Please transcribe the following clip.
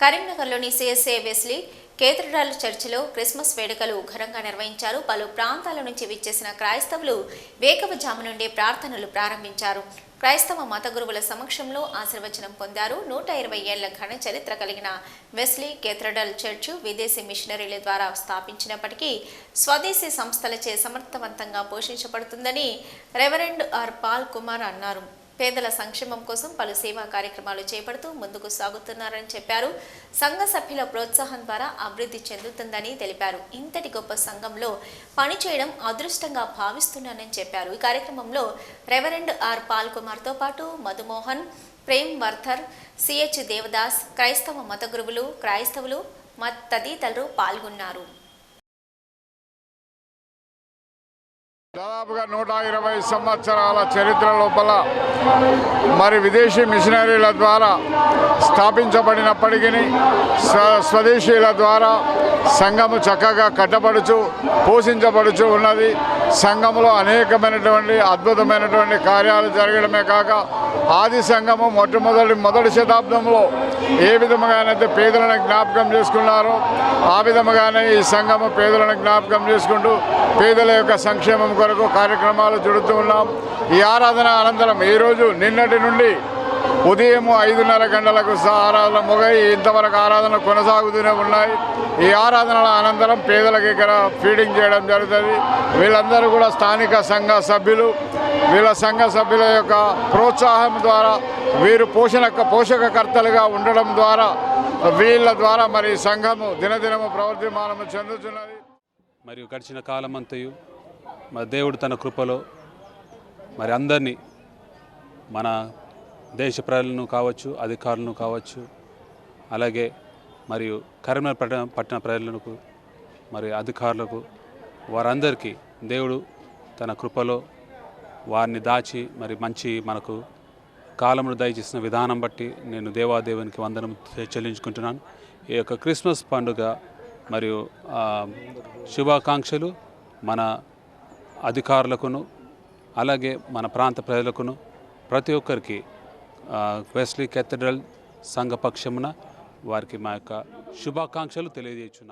కరీంనగర్లోని CSA Wesley cathedral చర్చిలో Christmas వేడుకలు ఘనంగా నిర్వహించారు. పలు ప్రాంతాల నుంచి విచ్చేసిన క్రైస్తవులు వేకవజాము నుండి ప్రార్థనలు ప్రారంభించారు. క్రైస్తవ మత గురువుల సమక్షంలో ఆశీర్వచనం పొందారు. నూట ఇరవై ఏళ్ళ ఘన చరిత్ర కలిగిన వెస్లీ కేథడ్రల్ చర్చ్ విదేశీ మిషనరీల ద్వారా స్థాపించినప్పటికీ స్వదేశీ సంస్థలచే సమర్థవంతంగా పోషించబడుతుందని రెవరెండ్ ఆర్ పాల్ కుమార్ అన్నారు. పేదల సంక్షేమం కోసం పలు సేవా కార్యక్రమాలు చేపడుతూ ముందుకు సాగుతున్నారని చెప్పారు. సంఘ సభ్యుల ప్రోత్సాహం ద్వారా అభివృద్ధి చెందుతుందని తెలిపారు. ఇంతటి గొప్ప సంఘంలో పనిచేయడం అదృష్టంగా భావిస్తున్నానని చెప్పారు. ఈ కార్యక్రమంలో రెవరెండ్ ఆర్ పాల్ కుమార్తో పాటు మధుమోహన్ ప్రేమ్ వర్ధర్ సిహెచ్ దేవదాస్ క్రైస్తవ మత గురువులు క్రైస్తవులు మత్ తదితరులు పాల్గొన్నారు. దాదాపుగా నూట ఇరవై సంవత్సరాల చరిత్ర లోపల మరి విదేశీ మిషనరీల ద్వారా స్థాపించబడినప్పటికీ స్వ స్వదేశీయుల ద్వారా సంఘము చక్కగా కట్టబడుచు పోషించబడుచు ఉన్నది. సంఘములో అనేకమైనటువంటి అద్భుతమైనటువంటి కార్యాలు జరగడమే కాక ఆది సంఘము మొట్టమొదటి మొదటి శతాబ్దంలో ఏ విధముగానైతే పేదలను జ్ఞాపకం చేసుకున్నారో ఆ విధముగానే ఈ సంఘము పేదలను జ్ఞాపకం చేసుకుంటూ పేదల యొక్క సంక్షేమం కొరకు కార్యక్రమాలు జరుగుతూ ఉన్నాం. ఈ ఆరాధన అనంతరం ఈరోజు నిన్నటి నుండి ఉదయం ఐదున్నర గంటలకు ఆరాధన మొగై ఇంతవరకు ఆరాధన కొనసాగుతూనే ఉన్నాయి. ఈ ఆరాధనల అనంతరం పేదలకు ఇక్కడ ఫీడింగ్ చేయడం జరుగుతుంది. వీళ్ళందరూ కూడా స్థానిక సంఘ సభ్యులు వీళ్ళ సంఘ సభ్యుల యొక్క ప్రోత్సాహం ద్వారా వీరు పోషణ పోషకకర్తలుగా ఉండడం ద్వారా వీళ్ళ ద్వారా మరి సంఘము దినదినము ప్రవర్తిమానము చెందుతున్నది. మరియు గడిచిన కాలమంతయు మరి దేవుడు తన కృపలో మరి అందరినీ మన దేశ ప్రజలను కావచ్చు అధికారులను కావచ్చు అలాగే మరియు కరీంనగర్ పట్టణ పట్టణ ప్రజలకు మరి అధికారులకు వారందరికీ దేవుడు తన కృపలో వారిని దాచి మరి మంచి మనకు కాలమును దయచేసిన విధానం బట్టి నేను దేవాదేవునికి వందనం చెల్లించుకుంటున్నాను. ఈ యొక్క క్రిస్మస్ పండుగ మరియు శుభాకాంక్షలు మన అధికారులకును అలాగే మన ప్రాంత ప్రజలకును ప్రతి ఒక్కరికి వెస్లీ కెథడ్రల్ సంఘపక్షమున వారికి మా యొక్క శుభాకాంక్షలు తెలియజేస్తున్నాను